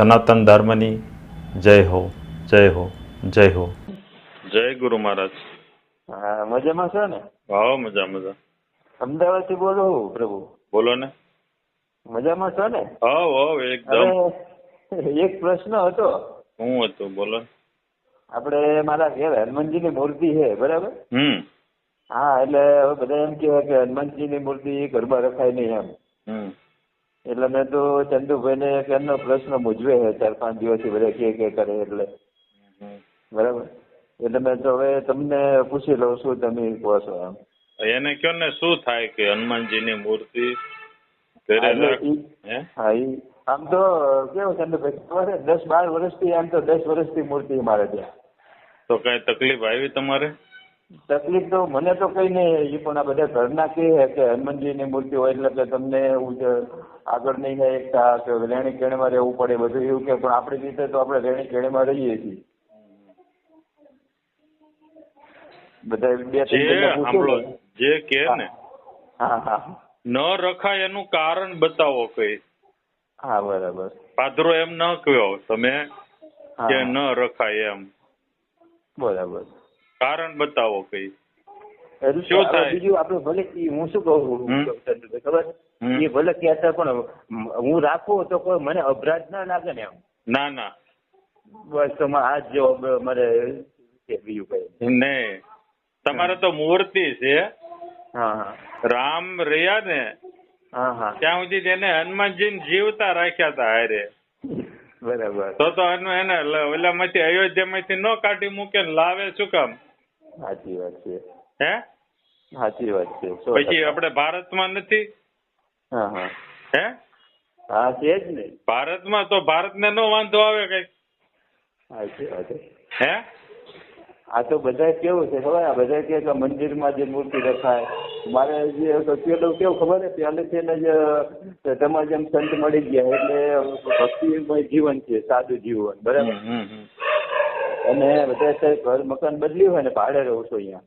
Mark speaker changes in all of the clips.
Speaker 1: સનાતન ધર્મની જય હો જય હો જય હો. જય ગુરુ મહારાજ.
Speaker 2: હા મજામાં છો ને?
Speaker 1: હા મજા મજા.
Speaker 2: અમદાવાદથી બોલો પ્રભુ.
Speaker 1: બોલો ને.
Speaker 2: મજામાં છો ને?
Speaker 1: હાવ આવો એકદમ.
Speaker 2: એક પ્રશ્ન હતો.
Speaker 1: હું હતું? બોલો ને.
Speaker 2: આપણે મારા ઘેર હનુમાનજીની મૂર્તિ છે બરાબર?
Speaker 1: હમ.
Speaker 2: હા એટલે હવે બધા એમ કહેવાય કે હનુમાનજીની મૂર્તિ ઘરમાં રખાય નહીં એમ.
Speaker 1: હમ.
Speaker 2: એટલે મેં તો ચંદુભાઈને એક એમનો પ્રશ્ન મૂજવે છે ચાર પાંચ દિવસથી બધા કે કે કરે એટલે. બરાબર? એટલે મેં તો હવે તમને પૂછી લઉં શું તમે કહો છો એમ.
Speaker 1: એને કયો ને શું થાય કે હનુમાનજીની મૂર્તિ
Speaker 2: હા, ઈ આમ તો કેવું ચંદુભાઈ ખબર દસ બાર વર્ષથી આમ તો દસ વર્ષથી મૂર્તિ મારે ત્યાં.
Speaker 1: તો કઈ તકલીફ આવી તમારે?
Speaker 2: તકલીફ તો મને તો કઈ નહીં એ પણ આ બધા ઘરના કહે કે હનુમાનજીની મૂર્તિ હોય એટલે કે તમને આગળ નહીં થાય એકતા કે રેણી કેણીમાં રહેવું પડે બધું એવું કે પણ આપણી રીતે તો આપણે રેણી કેણીમાં રહીએ છીએ. બધા બે
Speaker 1: જે કે ને.
Speaker 2: હા. હા
Speaker 1: ન રખાય એનું કારણ બતાવો કઈ.
Speaker 2: હા બરાબર.
Speaker 1: પાદરો એમ ન કયો તમે કે ન રખાય એમ.
Speaker 2: બરાબર.
Speaker 1: કારણ બતાવો કઈ?
Speaker 2: બીજું આપણે ભલે હું શું કહું ખબર? એ ભલે કહેતા પણ હું રાખું તો કોઈ મને અપરાધ ના લાગે ને એમ.
Speaker 1: ના ના.
Speaker 2: બસ તો આ જવાબ મારે બીજું કઈ
Speaker 1: ને. તમારે તો મૂર્તિ છે.
Speaker 2: હા હા.
Speaker 1: રામ રહ્યા ને
Speaker 2: હા હા.
Speaker 1: ત્યાં સુધી તેને હનુમાનજી જીવતા રાખ્યા હતા હારે.
Speaker 2: બરાબર.
Speaker 1: તો તો એને એને માંથી અયોધ્યા માંથી ન કાઢી મૂકે લાવે શું કામ?
Speaker 2: સાચી વાત છે.
Speaker 1: હે?
Speaker 2: સાચી વાત છે.
Speaker 1: પછી. આપણે ભારતમાં નથી?
Speaker 2: હા હા.
Speaker 1: હે?
Speaker 2: હા છે જ ને.
Speaker 1: ભારતમાં તો ભારતને નો વાંધો આવે કઈ.
Speaker 2: સાચી વાત છે.
Speaker 1: હે?
Speaker 2: આ તો બધા કેવું છે ખબર? આ બધા કે મંદિરમાં જે મૂર્તિ રખાય. મારે જે પેલું કેવું ખબર છે? પહેલેથી ને જે તમારે જેમ સંત મળી ગયા એટલે ભક્તિમય જીવન છે સાદું જીવન બરાબર. અને બધા ઘર મકાન બદલ્યું હોય ને ભાડે રહું છું અહીંયા.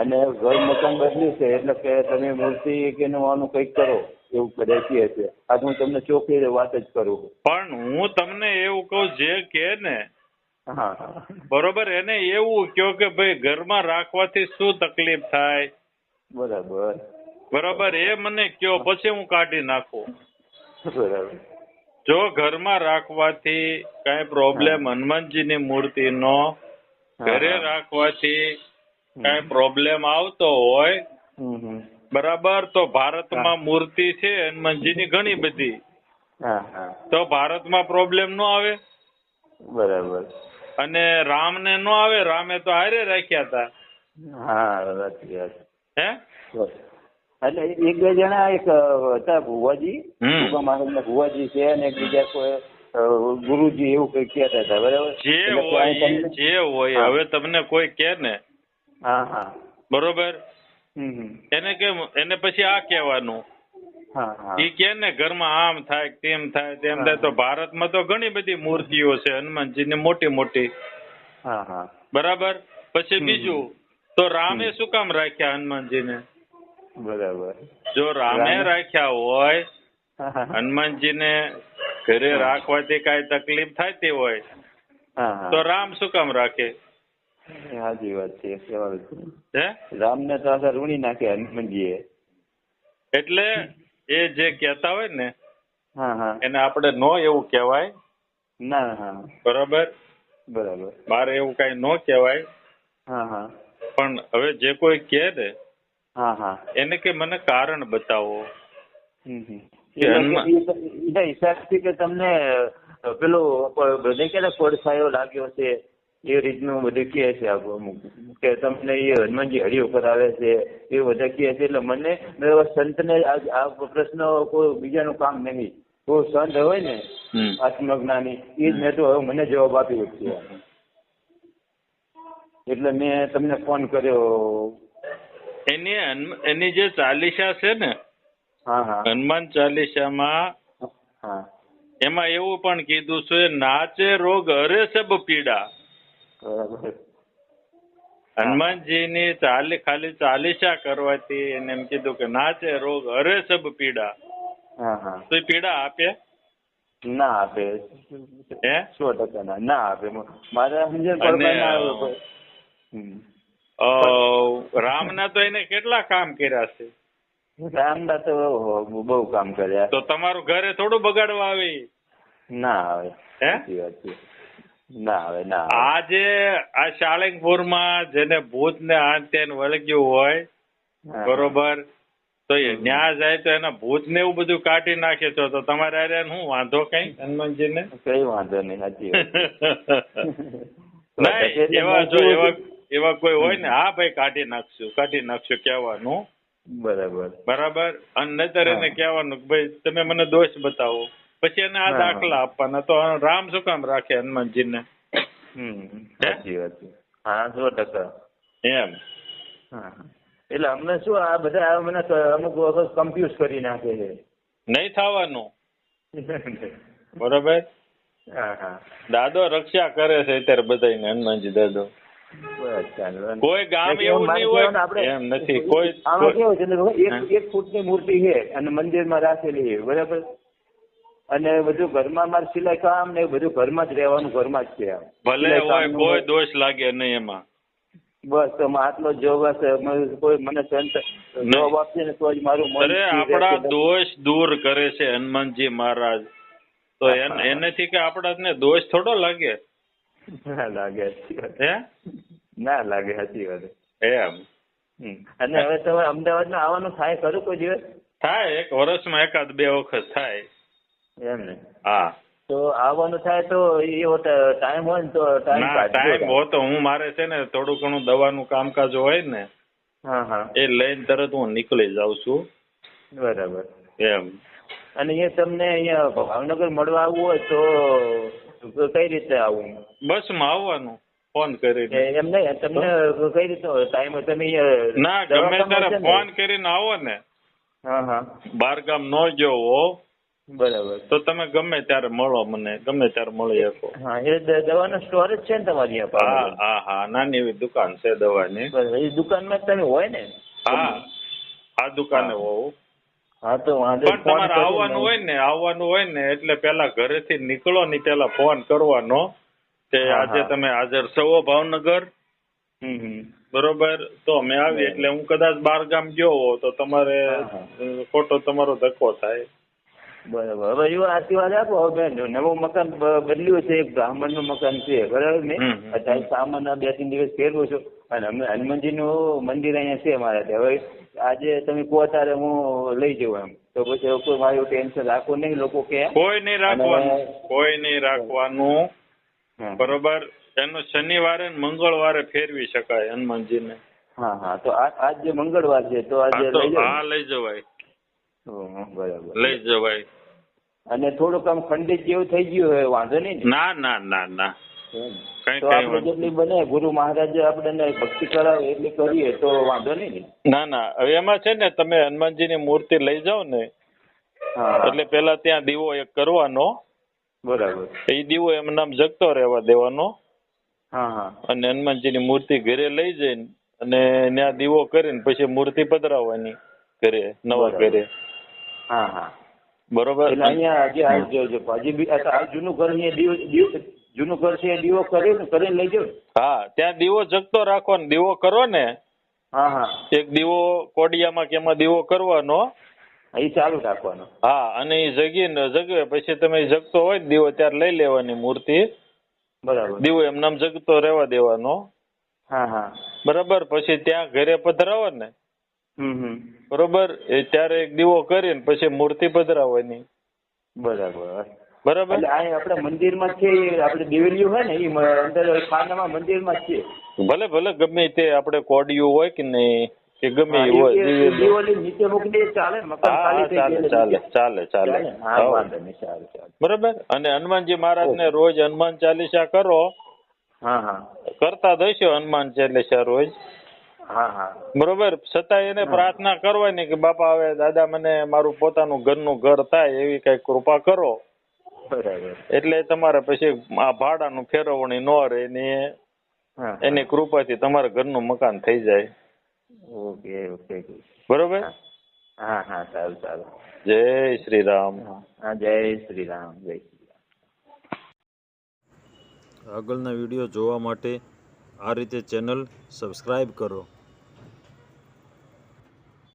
Speaker 2: અને ઘર મકાન બદલ્યું છે એટલે કે તમે મૂર્તિ કે આનું કંઈક કરો એવું કદાચ કહે છે. આ હું તમને ચોખ્ખી વાત જ કરું
Speaker 1: પણ હું તમને એવું કહું જે કે ને બરોબર એને એવું કયો કે ભાઈ ઘરમાં રાખવાથી શું તકલીફ થાય?
Speaker 2: બરાબર.
Speaker 1: બરોબર એ મને કયો પછી હું કાઢી નાખું.
Speaker 2: બરાબર.
Speaker 1: જો ઘરમાં રાખવાથી કઈ પ્રોબ્લેમ હનુમાનજીની મૂર્તિનો ઘરે રાખવાથી કઈ પ્રોબ્લેમ આવતો હોય બરાબર તો ભારતમાં મૂર્તિ છે હનુમાનજીની ઘણી બધી. તો ભારતમાં પ્રોબ્લેમ નો આવે?
Speaker 2: બરાબર.
Speaker 1: અને રામને નો આવે? રામે તો હારે રાખ્યા હતા
Speaker 2: હા
Speaker 1: હે?
Speaker 2: એટલે એક બે જણા એક હતા ભુવાજી.
Speaker 1: હમ.
Speaker 2: મહારાજના ભુવાજી છે અને એક બીજા કોઈ ગુરુજી એવું કઈ કહેતા હતા બરાબર?
Speaker 1: જે હોય જે હોય હવે તમને કોઈ કે ને.
Speaker 2: હા હા.
Speaker 1: બરોબર. એને કે એને પછી આ કહેવાનું. ઈ કે ને ઘરમાં આમ થાય તેમ થાય તેમ થાય. તો ભારતમાં તો ઘણી બધી મૂર્તિઓ છે હનુમાનજીની મોટી મોટી.
Speaker 2: હા હા.
Speaker 1: બરાબર? પછી બીજું તો રામે શું કામ રાખ્યા હનુમાનજીને?
Speaker 2: બરાબર.
Speaker 1: જો રામે રાખ્યા હોય
Speaker 2: હનુમાનજી ને
Speaker 1: હનુમાનજીને ઘરે રાખવાથી કાંઈ તકલીફ થતી હોય તો રામ શું કામ રાખે?
Speaker 2: સાચી વાત છે.
Speaker 1: હે?
Speaker 2: રામને તો આશા ઋણી નાખે હનુમાનજીએ.
Speaker 1: એટલે એ જે કહેતા હોય ને
Speaker 2: હા હા.
Speaker 1: એને આપણે નો એવું કહેવાય.
Speaker 2: ના
Speaker 1: બરાબર?
Speaker 2: બરાબર.
Speaker 1: મારે એવું કઈ નો કહેવાય.
Speaker 2: હા હા.
Speaker 1: પણ હવે જે કોઈ કહે ને
Speaker 2: હા હા.
Speaker 1: એને કે મને કારણ બતાવો.
Speaker 2: હિસાબથી કે તમને પેલો બધે કે પડછાયો લાગ્યો છે? એ રીતનું બધું કહે છે અમુક કે તમને એ હનુમાનજી હરિયો કરાવે છે એ બધા કહે છે. એટલે મને સંતને આ આ પ્રશ્ન કોઈ બીજાનું કામ નહીં. કોઈ સંત હોય ને આત્મજ્ઞાની એ જ મેં તો હવે મને જવાબ આપ્યો છે. એટલે મેં તમને ફોન કર્યો.
Speaker 1: એની એની જે ચાલીસા છે ને હનુમાન ચાલીસામાં
Speaker 2: હા.
Speaker 1: એમાં એવું પણ કીધું છે નાચે રોગ હરે સબ પીડા. હનુમાનજીની ચાલી ખાલી ચાલીસા કરવાથી એને એમ કીધું કે નાચે રોગ હરે સબ પીડા.
Speaker 2: હા હા.
Speaker 1: તો પીડા આપે?
Speaker 2: ના આપે.
Speaker 1: હે?
Speaker 2: સો ટકા ના આપે. મારે સમજણ પડે
Speaker 1: રામના તો એને કેટલા કામ કર્યા છે?
Speaker 2: રામના તો બહુ કામ કર્યા.
Speaker 1: તો તમારું ઘરે થોડું બગાડવા આવે?
Speaker 2: ના આવે.
Speaker 1: હે?
Speaker 2: ના આવે ના
Speaker 1: આજે આ શાળંગપુરમાં જેને ભૂત ને આ તેન વળગ્યું હોય બરોબર? તો એ ન્યા જાય તો એના ભૂત ને એવું બધું કાઢી નાખે છો. તો તમારે અરે હું વાંધો કઈ હનુમાનજી ને
Speaker 2: કઈ વાંધો નહીં સાચી
Speaker 1: એવા જો એવા એવા કોઈ હોય ને હા ભાઈ કાઢી નાખશું કાઢી નાખશું કહેવાનું.
Speaker 2: બરાબર.
Speaker 1: બરાબર? અને નહીતર એને કહેવાનું કે ભાઈ તમે મને દોષ બતાવો. પછી એને આ દાખલા આપવાના. તો રામ શું કામ રાખે હનુમાનજીને?
Speaker 2: ને સાચી વાત છે. હા સો ટકા.
Speaker 1: એમ.
Speaker 2: હા એટલે અમને શું આ બધા મને અમુક વખત કન્ફ્યુઝ કરી નાખે છે.
Speaker 1: નહીં થવાનું. બરોબર? દાદો રક્ષા કરે છે અત્યારે બધાને હનુમાનજી દાદો. કોઈ ગામ એવું નહીં હોય. એમ નથી. કોઈ
Speaker 2: આમાં કેવું છે એક એક ફૂટની મૂર્તિ છે અને મંદિરમાં રાખેલી બરાબર? અને બધું ઘરમાં મારે સિલાઈ કામ ને બધું ઘરમાં જ રહેવાનું ઘરમાં જ છે આમ.
Speaker 1: ભલે હોય કોઈ દોષ લાગે નહીં એમાં.
Speaker 2: બસ તો આટલો હશે મને કોઈ મને સંત જવાબ આપશે ને તો જ મારું મન
Speaker 1: આપણા દોષ દૂર કરે છે હનુમાનજી મહારાજ. તો એનાથી એનેથી કે આપણાને દોષ થોડો લાગે.
Speaker 2: ના લાગે સાચી વાત.
Speaker 1: હે?
Speaker 2: ના લાગે સાચી વાત.
Speaker 1: એમ?
Speaker 2: અને હવે તમે અમદાવાદમાં આવવાનું થાય ખરું કોઈ દિવસ?
Speaker 1: થાય એક વર્ષમાં એકાદ બે વખત થાય.
Speaker 2: એમ ને?
Speaker 1: હા.
Speaker 2: તો આવવાનું થાય તો એ ટાઈમ હોય ને તો ટાઈમ
Speaker 1: ટાઈમ હોતો હું મારે છે ને થોડું ઘણું દવાનું કામકાજ હોય ને
Speaker 2: હા હા.
Speaker 1: એ લઈને તરત હું નીકળી જાઉં છું.
Speaker 2: બરાબર.
Speaker 1: એમ.
Speaker 2: અને એ તમને અહીંયા ભાવનગર મળવા આવવું હોય તો કઈ રીતે આવું?
Speaker 1: બસમાં આવવાનું ફોન કરીને.
Speaker 2: એમ નહીં તમને કઈ રીતે ટાઈમ તમે
Speaker 1: ના ગમે ત્યારે ફોન કરીને આવો ને.
Speaker 2: હા હા.
Speaker 1: બારગામ ન ગયો હો
Speaker 2: બરાબર.
Speaker 1: તો તમે ગમે ત્યારે મળો મને ગમે ત્યારે મળી શકો.
Speaker 2: હા એ દવાનો સ્ટોરેજ છે ને તમારી
Speaker 1: હા હા હા નાની એવી દુકાન છે દવાની.
Speaker 2: એ દુકાનમાં તમે હોય ને?
Speaker 1: હા આ દુકાને હોઉં.
Speaker 2: હા તો વાંધો
Speaker 1: પણ તમારે આવવાનું હોય ને આવવાનું હોય ને એટલે પેલા ઘરેથી નીકળો ની પેલા ફોન કરવાનો કે આજે તમે હાજર છો ભાવનગર? બરોબર? તો અમે આવી એટલે હું કદાચ બાર ગામ ગયો હો તો તમારે. ખોટો તમારો ધક્કો થાય.
Speaker 2: બરાબર. હવે એવો આશીર્વાદ આપો. હવે નવું મકાન બદલ્યું છે એક બ્રાહ્મણનું મકાન છે બરાબર ને. અત્યારે સામાન આ બે ત્રણ દિવસ ફેરવું છું. અને અમે હનુમાનજીનું મંદિર અહીંયા છે મારા ત્યાં હવે આજે તમે કહો ત્યારે હું લઈ જઉં એમ. તો પછી કોઈ મારું ટેન્શન રાખવું નહીં લોકો કે
Speaker 1: કોઈ નહીં રાખવાનું. કોઈ નહીં રાખવાનું. બરોબર? એનું શનિવારે મંગળવારે ફેરવી શકાય હનુમાનજીને.
Speaker 2: હા હા. તો આજે જે મંગળવાર છે તો આજે
Speaker 1: હા
Speaker 2: લઈ
Speaker 1: જવાય.
Speaker 2: બરાબર.
Speaker 1: લઈ જવાય.
Speaker 2: અને થોડુંક આમ ખંડિત જેવું થઈ ગયું હોય વાંધો નહીં ના
Speaker 1: ના ના ના.
Speaker 2: તો આપણે જેટલી બને ગુરુ મહારાજે આપણને ભક્તિ કરાવે એટલી કરીએ તો વાંધો નહીં ના.
Speaker 1: ના હવે એમાં છે ને તમે હનુમાનજીની મૂર્તિ લઈ જાઓ ને એટલે પેલા ત્યાં દીવો એક કરવાનો
Speaker 2: બરાબર.
Speaker 1: એ દીવો એમ નામ જગતો રહેવા દેવાનો અને હનુમાનજી હનુમાનજીની મૂર્તિ ઘરે લઈ જઈને અને ત્યાં દીવો કરીને પછી મૂર્તિ પધરાવવાની ઘરે નવા ઘરે.
Speaker 2: હા હા.
Speaker 1: બરોબર?
Speaker 2: એટલે અહીંયા જે આ જૂનું ઘર અહીંયા દીવ દીવો જૂનું ઘર છે દીવો કરે ને કરીને લઈ જાવ
Speaker 1: હા ત્યાં દીવો જગતો રાખવાનો દીવો કરો ને.
Speaker 2: હા હા.
Speaker 1: એક દીવો કોડિયામાં કે એમાં દીવો કરવાનો.
Speaker 2: એ ચાલુ રાખવાનો.
Speaker 1: હા અને એ જગી જગવે પછી તમે જગતો હોય દીવો ત્યારે લઈ લેવાની મૂર્તિ.
Speaker 2: બરાબર.
Speaker 1: દીવો એમ નામ જગતો રહેવા દેવાનો.
Speaker 2: હા હા.
Speaker 1: બરાબર પછી ત્યાં ઘરે પધરાવો ને. બરોબર એ ત્યારે એક દીવો કરીને પછી મૂર્તિ પધરાવવાની.
Speaker 2: બરાબર.
Speaker 1: બરાબર?
Speaker 2: એટલે આપણે મંદિરમાં છે આપણે દિવેલીયું હોય ને એ અંદર ખાનામાં મંદિરમાં છે
Speaker 1: ભલે ભલે ગમે તે આપણે કોડિયું હોય કે નહીં કે ગમે એ હોય દિવેલું.
Speaker 2: નીચે મૂકી ચાલે મકાન
Speaker 1: ચાલે ચાલે ચાલે ચાલે.
Speaker 2: ચાલે ને?
Speaker 1: બરાબર? અને હનુમાનજી મહારાજને રોજ હનુમાન ચાલીસા કરો.
Speaker 2: હા હા.
Speaker 1: કરતા દઈશો હનુમાન ચાલીસા રોજ.
Speaker 2: હા હા.
Speaker 1: બરોબર? છતાં એને પ્રાર્થના કરવાની કે બાપા હવે દાદા મને મારું પોતાનું ઘરનું ઘર થાય એવી કઈ કૃપા કરો.
Speaker 2: બરાબર.
Speaker 1: એટલે તમારે પછી આ ભાડાનું ફેરવણી ન રહે ને એની કૃપાથી તમારા ઘરનું મકાન થઈ જાય.
Speaker 2: Okay okay.
Speaker 1: બરોબર?
Speaker 2: હા. હા સારું સારું.
Speaker 1: જય શ્રી રામ
Speaker 2: હા જય શ્રી રામ જય શ્રી રામ
Speaker 1: આગળના વીડિયો જોવા માટે આ રીતે ચેનલ સબસ્ક્રાઈબ કરો.